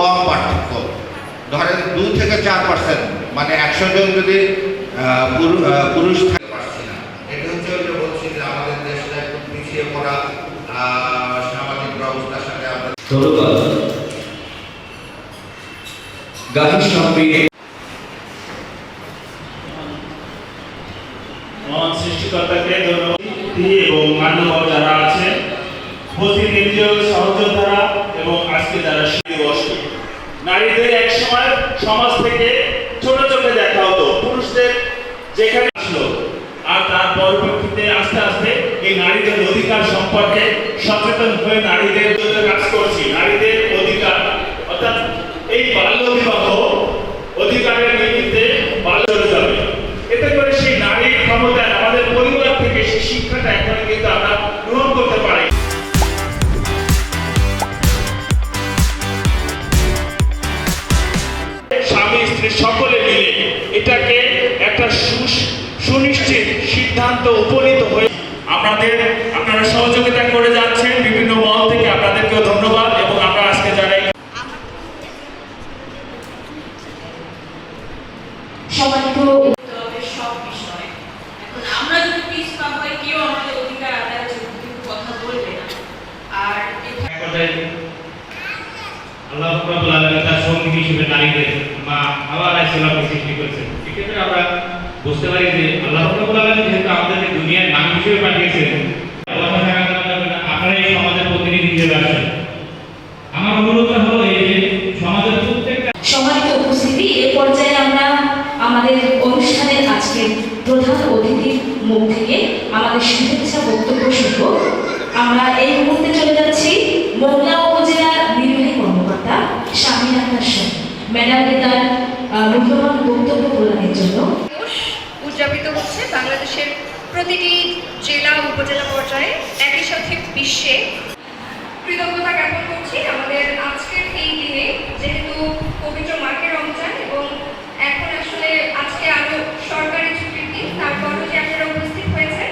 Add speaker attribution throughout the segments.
Speaker 1: কম পার্থক্য। ধরেন দুই থেকে চার পার্সেন্ট মানে একশো জন যদি পুরুষ থাকে পারছি না। এটা হচ্ছে ওই যে বলছি যে আমাদের দেশটা একটু পিছিয়ে পড়া সামাজিক ব্যবস্থার সাথে আমরা
Speaker 2: ধন্যবাদ। গাহি
Speaker 3: মহান সৃষ্টিকর্তাকে ধন্যবাদ এবং মান্যবর যারা আছে উপস্থিত কেন্দ্রীয় সহযোদ্ধারা আজকে যারা দিবস নারীদের এক সময় সমাজ থেকে ছোট চোখে দেখা হতো। পুরুষদের যেখানে আসলো আর তার আস্তে আস্তে এই নারীদের অধিকার সম্পর্কে সচেতন হয়ে নারীদের কাজ করছি। নারীদের অধিকার। অর্থাৎ এই বাল্য বিবাহ অধিকারের নিমিত্তে বাল্য যাবে এতে করে সেই নারীর ক্ষমতায় আমাদের পরিবার থেকে সেই শিক্ষাটা আমাদের আপনারা সহযোগিতা করে যাচ্ছেন বিভিন্ন মহল থেকে আপনাদেরকেও ধন্যবাদ এবং আমরা আজকে যারা
Speaker 4: আল্লাহ রাব্বুল আলামিন তার সঙ্গী হিসেবে নারীদের মা হাওয়া আলাইহিসসালামকে সৃষ্টি করেছেন। এক্ষেত্রে আমরা বুঝতে পারি যে আল্লাহ রাব্বুল আলামিন যেহেতু আমাদেরকে দুনিয়ায় মানুষ হিসেবে পাঠিয়েছেন আপনারা এই সমাজের প্রতিনিধি হিসেবে আসেন। আমার অনুরোধ হলো এই যে সমাজের প্রত্যেকটা
Speaker 5: সম্মানিত উপস্থিতি, এ পর্যায়ে আমরা আমাদের অনুষ্ঠানের আজকের প্রধান অতিথির মুখ থেকে আমাদের শুভেচ্ছা বক্তব্য শুনব। আমরা এই মুহূর্তে চলে যাচ্ছি মোংলা উপজেলার নির্বাহী কর্মকর্তা স্বামী সেন ম্যাডামকে তার মূল্যবান বক্তব্য প্রদানের জন্য।
Speaker 6: উদযাপিত হচ্ছে বাংলাদেশের প্রতিটি জেলা উপজেলা পর্যায়ে একই সাথে বিশ্বে। কৃতজ্ঞতা জ্ঞাপন করছি আমাদের আজকের এই দিনে, যেহেতু পবিত্র মাকে রমজান এবং এখন আসলে আজকে আরও সরকারি ছুটির দিন তারপরও যে আপনারা উপস্থিত হয়েছেন,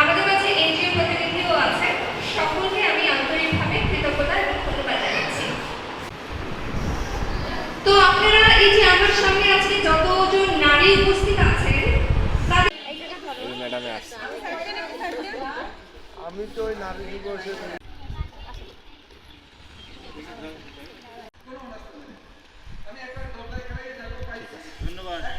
Speaker 6: আমাদের মাঝে এনজিও প্রতিনিধিও আছে সকলকে আমি আন্তরিকভাবে কৃতজ্ঞতা এবং ধন্যবাদ জানাচ্ছি। তো আপনারা এই যে আমার সামনে আজকে যতজন নারী
Speaker 7: আমি তো ওই নারী দিবসে